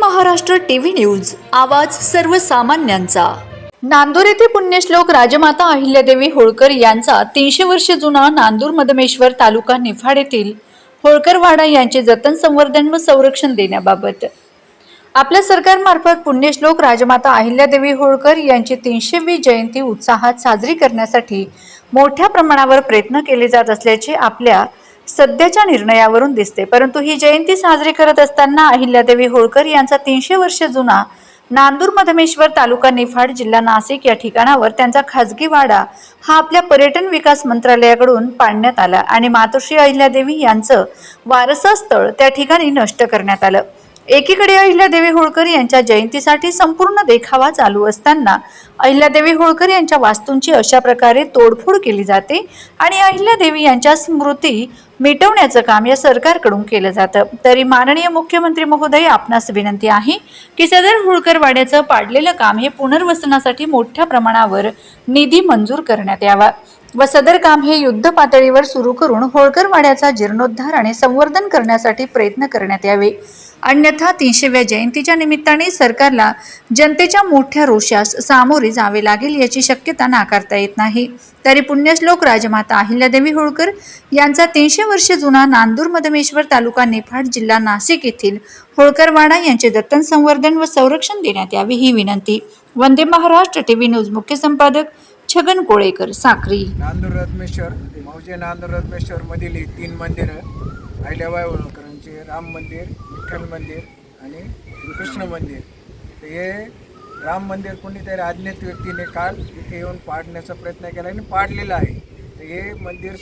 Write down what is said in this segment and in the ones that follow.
Maharashtra TV news. आवाज सर्वसामान्यांचा. नांदूर येथे पुण्यश्लोक राजमाता अहिल्यादेवी होळकर यांचा तीनशे वर्ष जुना नांदूर मधमेश्वर तालुका निफाड येथील होळकरवाडा यांचे जतन संवर्धन व संरक्षण देण्याबाबत. आपल्या सरकारमार्फत पुण्यश्लोक राजमाता अहिल्यादेवी होळकर यांची तीनशेवी जयंती उत्साहात साजरी करण्यासाठी मोठ्या प्रमाणावर प्रयत्न केले जात असल्याचे आपल्या सध्याच्या निर्णयावरून दिसते. परंतु ही जयंती साजरी करत असताना अहिल्यादेवी होळकर यांचा तीनशे वर्ष जुना नांदूर मधमेश्वर तालुका निफाड जिल्हा नाशिक या ठिकाणावर त्यांचा खाजगी वाडा हा आपल्या पर्यटन विकास मंत्रालयाकडून पाडण्यात आला आणि मातोश्री अहिल्यादेवी यांचं वारसा स्थळ त्या ठिकाणी नष्ट करण्यात आलं. एकीकडे अहिल्यादेवी होळकर यांच्या जयंतीसाठी संपूर्ण देखावा चालू असताना अहिल्यादेवी होळकर यांच्या वास्तूंची अशा प्रकारे तोडफोड केली जाते आणि अहिल्यादेवी यांच्या स्मृती मिटवण्याचं काम या सरकारकडून केलं जातं. तरी माननीय मुख्यमंत्री महोदय आपणास विनंती आहे की सदर होळकर वाड्याचं पाडलेलं काम हे पुनर्वसनासाठी मोठ्या प्रमाणावर निधी मंजूर करण्यात यावा व सदर काम हे युद्ध पातळीवर सुरू करून होळकर वाड्याचा जीर्णोद्धार आणि संवर्धन करण्यासाठी प्रयत्न करण्यात यावे. अन्यथा तीनशेव्या जयंतीच्या निमित्ताने सरकारला जनतेच्या मोठ्या रोषास सामोरे जावे लागेल याची शक्यता नाकारता येत नाही. तरी पुण्यश्लोक राजमाता अहिल्यादेवी होळकर यांचा तीनशे वर्ष जुना नांदूर मधमेश्वर तालुका निफाड जिल्हा नाशिक येथील होळकरवाडा यांचे जतन संवर्धन व संरक्षण देण्यात यावे ही विनंती. वंदे महाराष्ट्र टीव्ही न्यूज मुख्य संपादक छगन कोळेकर साक्री. नांदूर रत्मेश्वर मौजे नांदूर रत्मेश्वर मधील तीन मंदिरं अहिल्याबाई होळकरांचे राम मंदिर विठ्ठल मंदिर आणि कृष्ण मंदिर. तर हे राम मंदिर कोणीतरी अज्ञात व्यक्तीने काल इथे येऊन पाडण्याचा प्रयत्न केला आणि पाडलेलं आहे. तर हे मंदिर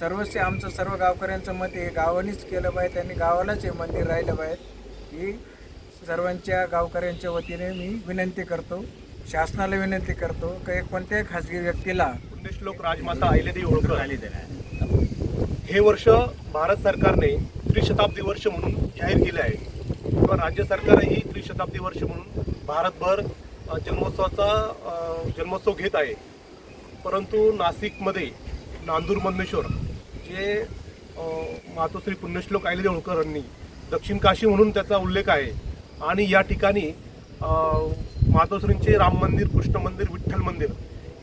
सर्वस्व आमचं सर्व गावकऱ्यांचं मत हे गावानेच केलं पाहिजे आणि गावालाच हे मंदिर राहिलं पाहिजे. ही सर्वांच्या गावकऱ्यांच्या वतीने मी विनंती करतो शासनाला विनंती करतो की कोणत्याही खाजगी व्यक्तीला पुण्यश्लोक राजमाता अहिल्यादेवी होळकर हे वर्ष भारत सरकारने त्रिशताब्दी वर्ष म्हणून जाहीर केले आहे. किंवा राज्य सरकारही त्रिशताब्दी वर्ष म्हणून भारतभर जन्मोत्सवाचा जन्मोत्सव घेत आहे. परंतु नाशिकमध्ये नांदूर मधमेश्वर जे मातोश्री पुण्यश्लोक आयले होळकरांनी दक्षिण काशी म्हणून त्याचा उल्लेख आहे. आणि या ठिकाणी मातोश्रींचे राम मंदिर कृष्ण मंदिर विठ्ठल मंदिर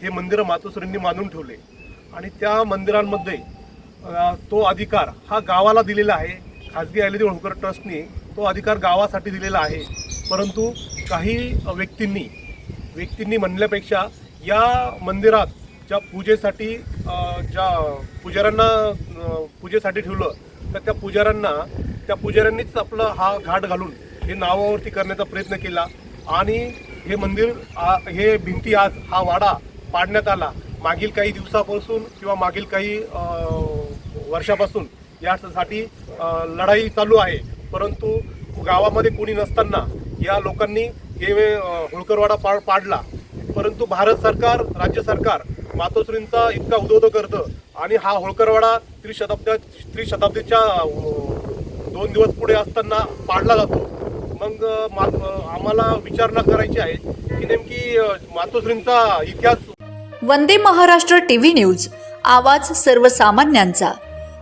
हे मंदिरं मातोश्रींनी मानून ठेवले. आणि त्या मंदिरांमध्ये तो अधिकार हा गावाला दिलेला आहे. खाजगी अहिल्यादेवी होळकर ट्रस्टने तो अधिकार गावासाठी दिलेला आहे. परंतु काही व्यक्तींनी व्यक्तींनी म्हणल्यापेक्षा या मंदिरात ज्या पूजेसाठी ज्या पुजाऱ्यांना पूजेसाठी ठेवलं तर त्या पुजाऱ्यांना त्या पुजाऱ्यांनीच आपलं हा घाट घालून हे नावावरती करण्याचा प्रयत्न केला. आणि हे मंदिर आ- हे भिंती आज हा वाडा पाडण्यात आला. मागील काही दिवसापासून किंवा मागील काही वर्षापासून यासाठी लढाई चालू आहे. परंतु गावामध्ये कोणी नसताना या लोकांनी हे होळकरवाडा पा पाडला. परंतु भारत सरकार राज्य सरकार मातोश्रींचा इतका उदोदो करतं आणि हा होळकरवाडा त्रिशताब्द्या त्रिशताब्दीच्या दोन दिवस पुढे असताना पाडला जातो. मग मा आम्हाला विचारणा करायची आहे की नेमकी मातोश्रींचा इतिहास वंदे महाराष्ट्र टीव्ही न्यूज आवाज सर्वसामान्यांचा.